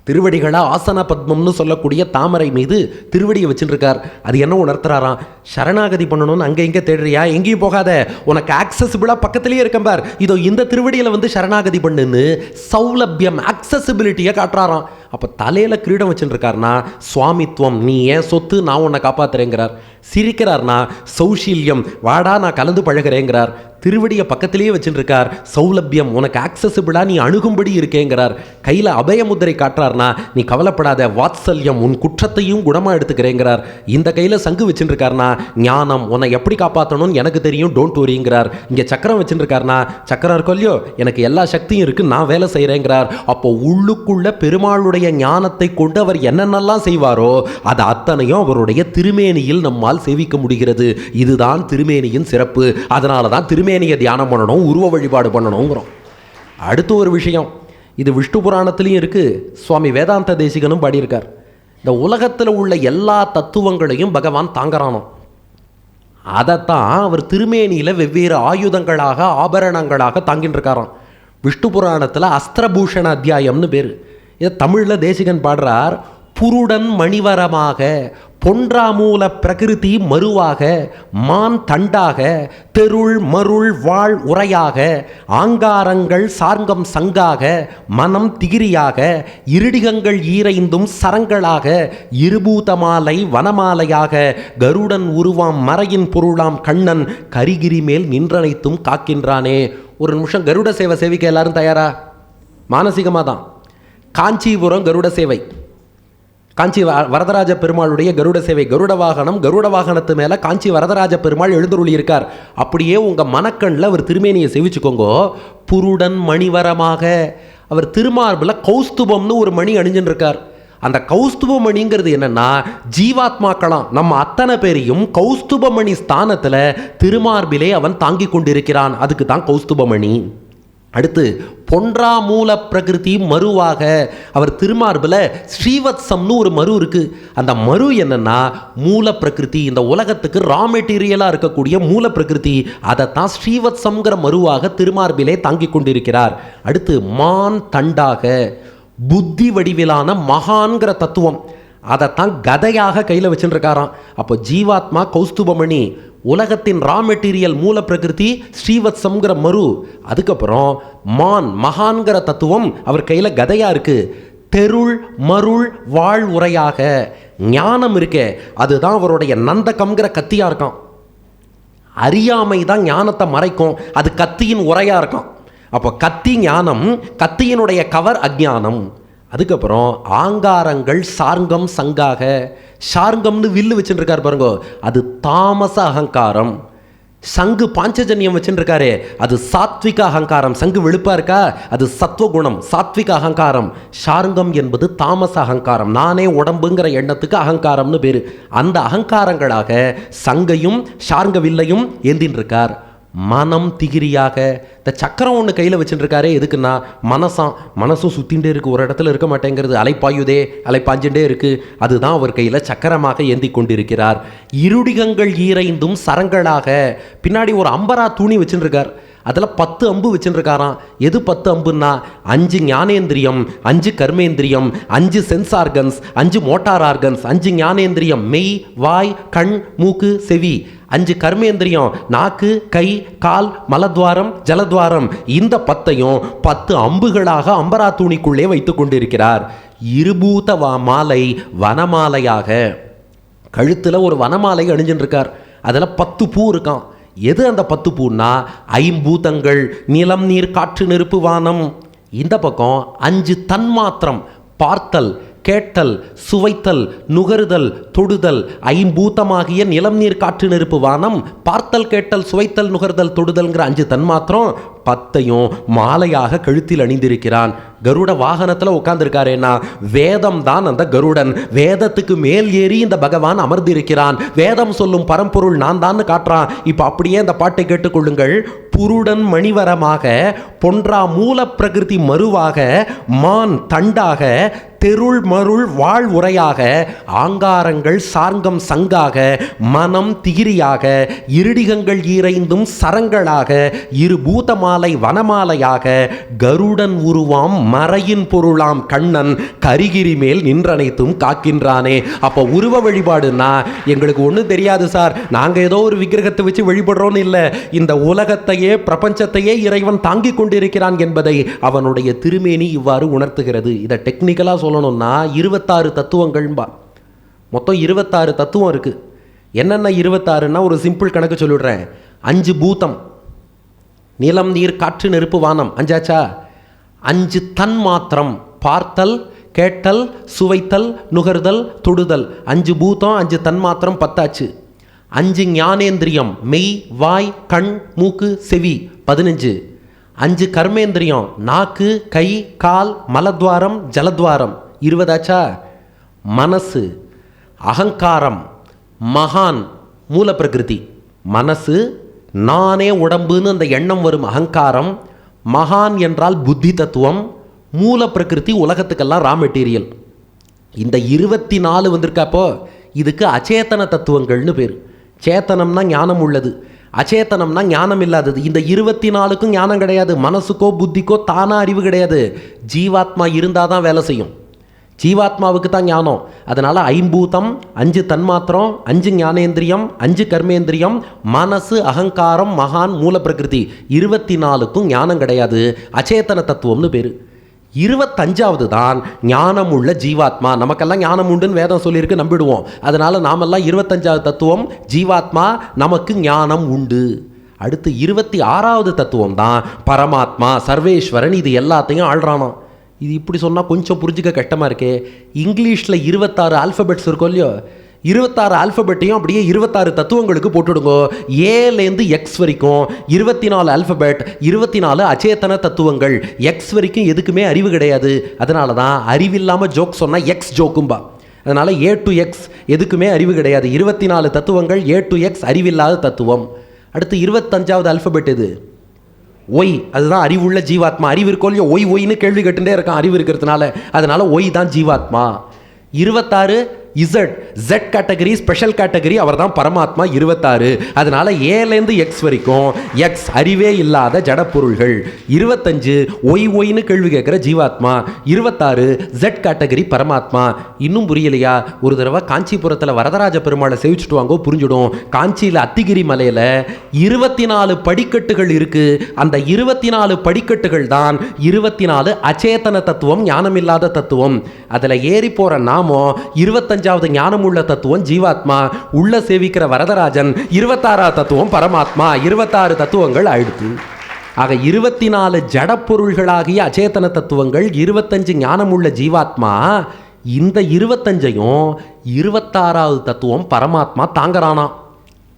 Speaker 2: திருவடிகளா ஆசன பத்மம்னு சொல்லக்கூடிய தாமரை மீது திருவடியை வச்சுருக்கார் அது என்ன உணர்த்துறாராம்? சரணாகதி பண்ணணும்னு அங்கே இங்கே தேடுறியா? எங்கேயும் போகாத. உனக்கு ஆக்சசிபிளாக பக்கத்துலேயே இருக்கேன் பார். இதோ இந்த திருவடியில் வந்து சரணாகதி பண்ணுன்னு சௌலபியம் ஆக்சசிபிலிட்டியை காட்டுறாராம். அப்போ தலையில் கிரீடம் வச்சுருக்காருனா சுவாமித்துவம் நீ ஏன் சொத்து நான் உன்னை காப்பாத்துறேங்கிறார். சிரிக்கிறார்னா சௌஷீல்யம் வாடா நான் கலந்து பழகிறேங்கிறார். திருவடியை பக்கத்திலேயே வச்சுருக்கார். சௌலபியம் உனக்கு ஆக்சசிபிளாக நீ அணுகும்படி இருக்கேங்கிறார். கையில் அபயமுத்திரை காட்டுறார்னா நீ கவலைப்படாத வாத்சல்யம் உன் குற்றத்தையும் குணமாக எடுத்துக்கிறேங்கிறார். இந்த கையில் சங்கு வச்சுருக்காருனா ஞானம் உன்னை எப்படி காப்பாற்றணும்னு எனக்கு தெரியும் டோன்ட் வரிங்கிறார் இங்கே சக்கரம் வச்சுருக்காருனா சக்கரம் இருக்கோ இல்லையோ எனக்கு எல்லா சக்தியும் இருக்குது நான் வேலை செய்கிறேங்கிறார் அப்போ உள்ளுக்குள்ள பெருமாளுடைய ஞானத்தை கொண்டு அவர் என்னென்னலாம் செய்வாரோ அது அத்தனையும் அவருடைய திருமேனியில் நம்மால் சேவிக்க முடிகிறது. இதுதான் திருமேனியின் சிறப்பு. அதனால தான் திருமேனியை தியானம் பண்ணணும் உருவ வழிபாடு பண்ணணுங்கிறோம். அடுத்து ஒரு விஷயம். இது விஷ்ணு புராணத்துலேயும் இருக்குது சுவாமி வேதாந்த தேசிகனும் பாடியிருக்கார். இந்த உலகத்தில் உள்ள எல்லா தத்துவங்களையும் பகவான் தாங்கிறானோ? அதைத்தான் அவர் திருமேனியில் வெவ்வேறு ஆயுதங்களாக ஆபரணங்களாக தாங்கின்னு இருக்காராம் விஷ்ணு புராணத்தில் அஸ்திரபூஷண அத்தியாயம்னு பேர். இதை தமிழில் தேசிகன் பாடுறார் புருடன் மணிவரமாக பொன்றாமூல பிரகிருதி மருவாக மான் தண்டாக தெருள் மருள் வாழ் உரையாக ஆங்காரங்கள் சார்ங்கம் சங்காக மனம் திகிரியாக இருடிகங்கள் ஈரைந்தும் சரங்களாக இருபூதமாலை வனமாலையாக கருடன் உருவாம் மறையின் பொருளாம் கண்ணன் கரிகிரி மேல் நின்றனைத்தும் காக்கின்றானே. ஒரு நிமிஷம் கருட சேவை சேவிக்க எல்லாரும் தயாரா? மானசீகமாக தான் காஞ்சிபுரம் கருட சேவை. காஞ்சி வரதராஜ பெருமாளுடைய கருட சேவை கருட வாகனம் கருட வாகனத்து மேலே காஞ்சி வரதராஜ பெருமாள் எழுந்தருளி இருக்கார் அப்படியே உங்கள் மனக்கண்ணில் அவர் திருமேனியை சேவிச்சுக்கோங்க. புருடன் மணிவரமாக. அவர் திருமார்பில் கௌஸ்துபம்னு ஒரு மணி அணிஞ்சுன்னு இருக்கார் அந்த கௌஸ்துப மணிங்கிறது என்னன்னா ஜீவாத்மாக்களாம் நம்ம அத்தனை பேரையும் கௌஸ்துபமணி ஸ்தானத்தில் திருமார்பிலே அவன் தாங்கி கொண்டிருக்கிறான். அதுக்கு தான் கௌஸ்துபமணி. அடுத்து பொன்றாமூல பிரகிருதி மருவாக. அவர் திருமார்பில் ஸ்ரீவத்சம்னு ஒரு மரு இருக்குது அந்த மரு என்னென்னா மூல பிரகிருதி. இந்த உலகத்துக்கு ரா மெட்டீரியலாக இருக்கக்கூடிய மூல பிரகிருதி. அதைத்தான் ஸ்ரீவத்சம்ங்கிற மருவாக திருமார்பிலே தாங்கி கொண்டிருக்கிறார். அடுத்து மான் தண்டாக. புத்தி வடிவிலான மகான்கிற தத்துவம். அதைத்தான் கதையாக கையில் வச்சுருக்காராம் அப்போ ஜீவாத்மா கௌஸ்துபமணி உலகத்தின் ரா மெட்டீரியல் மூல பிரகிருதி ஸ்ரீவத்சம்ங்கிற மரு அதுக்கப்புறம் மான் மகான்கிற தத்துவம் அவர் கையில் கதையாக இருக்குது தெருள் மருள் வாழ் உரையாக. ஞானம் இருக்கே. அதுதான் அவருடைய நந்தகம்ங்கிற கத்தியாக இருக்கான். அறியாமை தான் ஞானத்தை மறைக்கும். அது கத்தியின் உரையாக இருக்கும் அப்போ கத்தி ஞானம் கத்தியினுடைய கவர் அஜானம் அதுக்கப்புறம் ஆங்காரங்கள் சார்ங்கம் சங்காக சார்ங்கம்னு வில்லு வச்சுருக்கார் பாருங்க அது தாமச அகங்காரம். சங்கு பாஞ்சஜன்யம் வச்சுருக்காரு அது சாத்விக அகங்காரம். சங்கு வெளுப்பா இருக்கா? அது சத்வகுணம் சாத்விக அகங்காரம். ஷாருங்கம் என்பது தாமச அகங்காரம். நானே உடம்புங்கிற எண்ணத்துக்கு அகங்காரம்னு பேர். அந்த அகங்காரங்களாக சங்கையும் ஷார்ங்க வில்லையும் ஏந்தின்னு இருக்கார் மனம் திகிரியாக இந்த சக்கரம் ஒன்று கையில் வச்சுட்டுருக்காரு எதுக்குன்னா மனசாம் மனசும் சுற்றிகிட்டே இருக்கு ஒரு இடத்துல இருக்க மாட்டேங்கிறது அலைப்பாயுதே அலைப்பாஞ்சுட்டே இருக்கு அதுதான் அவர் கையில் சக்கரமாக ஏந்தி கொண்டிருக்கிறார். இருடிகங்கள் ஈரைந்தும் சரங்களாக பின்னாடி ஒரு அம்பரா தூணி வச்சுருக்கார் அதில் பத்து அம்பு வச்சுருக்காராம் எது பத்து அம்புன்னா அஞ்சு ஞானேந்திரியம் அஞ்சு கர்மேந்திரியம் அஞ்சு சென்ஸ் ஆர்கன்ஸ் அஞ்சு மோட்டார் ஆர்கன்ஸ் அஞ்சு ஞானேந்திரியம் மெய் வாய் கண் மூக்கு செவி. அஞ்சு கர்மேந்திரியம் நாக்கு கை கால் மலத்வாரம் ஜலத்வாரம். இந்த பத்தையும் பத்து அம்புகளாக அம்பரா தூணிக்குள்ளே வைத்து கொண்டிருக்கிறார். இருபூத மாலை வனமாலையாக. கழுத்தில் ஒரு வனமாலை அணிஞ்சின்னு இருக்கார் அதில் பத்து பூ இருக்கான் எது அந்த பத்து பூன்னா? ஐம்பூதங்கள் நிலம் நீர் காற்று நெருப்பு வானம். இந்த பக்கம் அஞ்சு தன்மாத்திரம். பார்த்தல் கேட்டல் சுவைத்தல் நுகருதல் தொடுதல். ஐம்பூத்தமாகிய நிலம் நீர் காற்று நெருப்பு வானம். பார்த்தல் கேட்டல் சுவைத்தல் நுகர்தல் தொடுதல்ங்கிற அஞ்சு தன்மாத்திரம் பத்தையும் மாலையாக கழுத்தில் அணிந்திருக்கிறான். கருட வாகனத்தில் உட்கார்ந்துருக்காருன்னா வேதம் தான் அந்த கருடன். வேதத்துக்கு மேல் ஏறி இந்த பகவான் அமர்ந்திருக்கிறான். வேதம் சொல்லும் பரம்பொருள் நான் தான் காட்டுறான். இப்போ அப்படியே இந்த பாட்டை கேட்டுக்கொள்ளுங்கள். புருடன் மணிவரமாக பொன்றா மூல பிரகிருதி மருவாக மான் தண்டாக தெருள் மருள் வாழ் உரையாக ஆங்காரங்கள் சார்கம் சங்காக மனம் திகிரியாக இருடிகங்கள் ஈரைந்தும் சரங்களாக இரு மாலை வனமாலையாக கருடன் உருவாம் மறையின் பொருளாம் கண்ணன் கரிகிரி மேல் நின்றனைத்தும் காக்கின்றானே. அப்போ உருவ வழிபாடுன்னா எங்களுக்கு ஒன்றும் தெரியாது சார். நாங்கள் ஏதோ ஒரு விக்கிரகத்தை வச்சு வழிபடுறோன்னு இல்லை. இந்த உலகத்தையே பிரபஞ்சத்தையே இறைவன் தாங்கி கொண்டிருக்கிறான் என்பதை அவனுடைய திருமேனி இவ்வாறு உணர்த்துகிறது. இதை டெக்னிக்கலாக சொல்லணும்னா இருபத்தாறு தத்துவங்கள்பா மொத்தம் இருபத்தாறு தத்துவம் இருக்குது என்னென்ன இருபத்தாறுன்னா ஒரு சிம்பிள் கணக்கு சொல்லிடுறேன். அஞ்சு பூத்தம் நிலம் நீர் காற்று நெருப்பு வானம். அஞ்சாச்சா? அஞ்சு தன் மாத்திரம். பார்த்தல் கேட்டல் சுவைத்தல் நுகர்தல் தொடுதல். அஞ்சு பூதம் அஞ்சு தன் மாத்திரம் பத்தாச்சு. அஞ்சு ஞானேந்திரியம். மெய் வாய் கண் மூக்கு செவி. பதினஞ்சு. அஞ்சு கர்மேந்திரியம். நாக்கு கை கால் மலத்வாரம் ஜலத்வாரம். இருபதாச்சா? மனசு. அகங்காரம். மகான். மூல பிரகிருதி மனசு நானே உடம்புன்னு அந்த எண்ணம் வரும் அகங்காரம் மகான் என்றால் புத்தி தத்துவம் மூல பிரகிருதி உலகத்துக்கெல்லாம் ரா மெட்டீரியல் இந்த இருபத்தி நாலு வந்திருக்காப்போ இதுக்கு அச்சேத்தன தத்துவங்கள்னு பேர். சேத்தனம்னா ஞானம் உள்ளது. அச்சேத்தனம்னா ஞானம் இல்லாதது. இந்த இருபத்தி நாலுக்கும் ஞானம் கிடையாது. மனசுக்கோ புத்திக்கோ தானா அறிவு கிடையாது. ஜீவாத்மா இருந்தால் தான் வேலை செய்யும். ஜீவாத்மாவுக்கு தான் ஞானம். அதனால் ஐம்பூதம் அஞ்சு தன்மாத்திரம் அஞ்சு ஞானேந்திரியம் அஞ்சு கர்மேந்திரியம் மனசு அகங்காரம் மகான் மூல பிரகிருதி இருபத்தி நாலுக்கும் ஞானம் கிடையாது. அச்சேதன தத்துவம்னு பேர். இருபத்தஞ்சாவது தான் ஞானம் உள்ள ஜீவாத்மா. நமக்கெல்லாம் ஞானம் உண்டுன்னு வேதம் சொல்லியிருக்கு நம்பிடுவோம். அதனால் நாமெல்லாம் இருபத்தஞ்சாவது தத்துவம் ஜீவாத்மா நமக்கு ஞானம் உண்டு. அடுத்து இருபத்தி ஆறாவது தத்துவம் தான் பரமாத்மா சர்வேஸ்வரன் இது எல்லாத்தையும் ஆள்றானாம். இது இப்படி சொன்னால் கொஞ்சம் புரிஞ்சுக்க கஷ்டமாக இருக்கே. இங்கிலீஷில் இருபத்தாறு ஆல்ஃபபெட்ஸ் இருக்கும் இல்லையோ? இருபத்தாறு ஆல்ஃபபெட்டையும் அப்படியே இருபத்தாறு தத்துவங்களுக்கு போட்டுடுங்க. ஏலேருந்து எக்ஸ் வரைக்கும் இருபத்தி நாலு ஆல்ஃபபெட் இருபத்தி நாலு அச்சேதன தத்துவங்கள். எக்ஸ் வரைக்கும் எதுக்குமே அறிவு கிடையாது. அதனால தான் அறிவில்லாமல் ஜோக் சொன்னால் எக்ஸ் ஜோக்கும்பா அதனால் ஏ டு எக்ஸ் எதுக்குமே அறிவு கிடையாது. இருபத்தி நாலு தத்துவங்கள் ஏ டு எக்ஸ் அறிவில்லாத தத்துவம். அடுத்து இருபத்தஞ்சாவது ஆல்ஃபபெட் இது ஒய் அதுதான் அறிவுள்ள ஜீவாத்மா. அறிவு இருக்கோ இல்லையோ ஒய் ஒய்னு கேள்வி கேட்டுட்டே இருக்கான் அறிவு இருக்கிறதுனால. அதனால ஒய் தான் ஜீவாத்மா. இருபத்தாறு Z Z category special category அவர் தான் பரமாத்மா இருபத்தாறு. அதனால ஏலேருந்து எக்ஸ் வரைக்கும் எக்ஸ் அறிவே இல்லாத ஜடப்பொருள்கள். இருபத்தஞ்சு ஒய் ஒய்னு கேள்வி கேட்குற ஜீவாத்மா. இருபத்தாறு ஜெட் கேட்டகரி பரமாத்மா. இன்னும் புரியலையா? ஒரு தடவை காஞ்சிபுரத்தில் வரதராஜ பெருமாளை சேவிச்சுட்டு வாங்கோ புரிஞ்சிடும். காஞ்சியில் அத்திகிரி மலையில் இருபத்தி நாலு படிக்கட்டுகள் இருக்கு. அந்த இருபத்தி நாலு படிக்கட்டுகள் தான் இருபத்தி நாலு அச்சேதன தத்துவம் ஞானமில்லாத தத்துவம். அதில் ஏறி போகிற நாமம் இருபத்தஞ்சாவது ஞானமுள்ள தத்துவம் ஜீவாத்மா. உள்ள சேவிக்கிற வரதராஜன் இருபத்தாறாவது தத்துவம் பரமாத்மா. இருபத்தாறு தத்துவங்கள் ஆயிடுத்து ஆக இருபத்தி நாலு ஜடப்பொருள்களாகிய அச்சேதன தத்துவங்கள் இருபத்தஞ்சு ஞானமுள்ள ஜீவாத்மா இந்த இருபத்தஞ்சையும் இருபத்தாறாவது தத்துவம் பரமாத்மா தாங்கறானா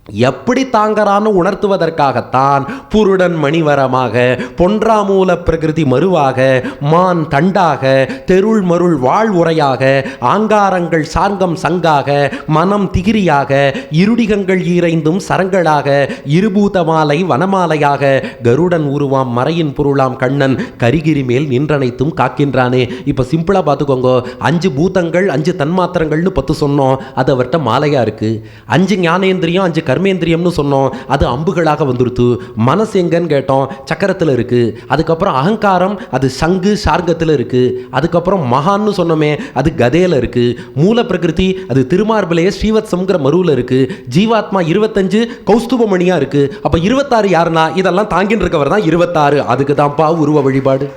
Speaker 2: எப்படி தாங்கறான்னு உணர்த்துவதற்காகத்தான் புருடன் மணிவரமாக பொன்றாமூல பிரகிருதி மருவாக மான் தண்டாக தெருள் மருள் வாழ் உரையாக ஆங்காரங்கள் சாங்கம் சங்காக மனம் திகிரியாக இருடிகங்கள் ஈரைந்தும் சரங்களாக இருபூத மாலை வனமாலையாக கருடன் உருவாம் மறையின் பொருளாம் கண்ணன் கரிகிரி மேல் நின்றனைத்தும் காக்கின்றானே. இப்போ சிம்பிளாக பார்த்துக்கோங்க. அஞ்சு பூதங்கள் அஞ்சு தன்மாத்திரங்கள்னு பத்து சொன்னோம். அது அவர்கிட்ட மாலையாக இருக்குது அஞ்சு ஞானேந்திரியம் அஞ்சு கர்மேந்திரியம்னு சொன்னோம் அது அம்புகளாக வந்துருத்து. மனசு எங்கன்னு கேட்டோம் சக்கரத்தில் இருக்குது அதுக்கப்புறம் அகங்காரம் அது சங்கு சார்கத்தில் இருக்குது அதுக்கப்புறம் மகான்னு சொன்னோமே அது கதையில் இருக்குது மூல பிரகிருதி அது திருமார்பிலேயே ஸ்ரீவத்சம்ங்கிற மருவில் இருக்குது ஜீவாத்மா இருபத்தஞ்சு கௌஸ்துபமணியாக இருக்குது அப்போ இருபத்தாறு யாருன்னா? இதெல்லாம் தாங்கின்னு இருக்கவர் தான் இருபத்தாறு. அதுக்கு தான்ப்பா உருவ வழிபாடு.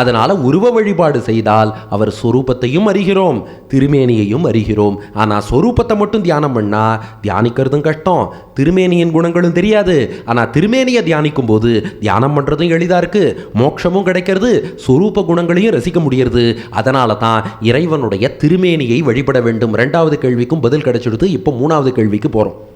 Speaker 2: அதனால் உருவ வழிபாடு செய்தால் அவர் சொரூபத்தையும் அறிகிறோம் திருமேனியையும் அறிகிறோம். ஆனால் சொரூபத்தை மட்டும் தியானம் பண்ணால் தியானிக்கிறதும் கஷ்டம் திருமேனியின் குணங்களும் தெரியாது. ஆனால் திருமேனியை தியானிக்கும் போது தியானம் பண்ணுறதும் எளிதாக இருக்குது மோட்சமும் கிடைக்கிறது சொரூப குணங்களையும் ரசிக்க முடியறது. அதனால தான் இறைவனுடைய திருமேனியை வழிபட வேண்டும். ரெண்டாவது கேள்விக்கும் பதில் கிடைச்சிடுது. இப்போ மூணாவது கேள்விக்கு போகிறோம்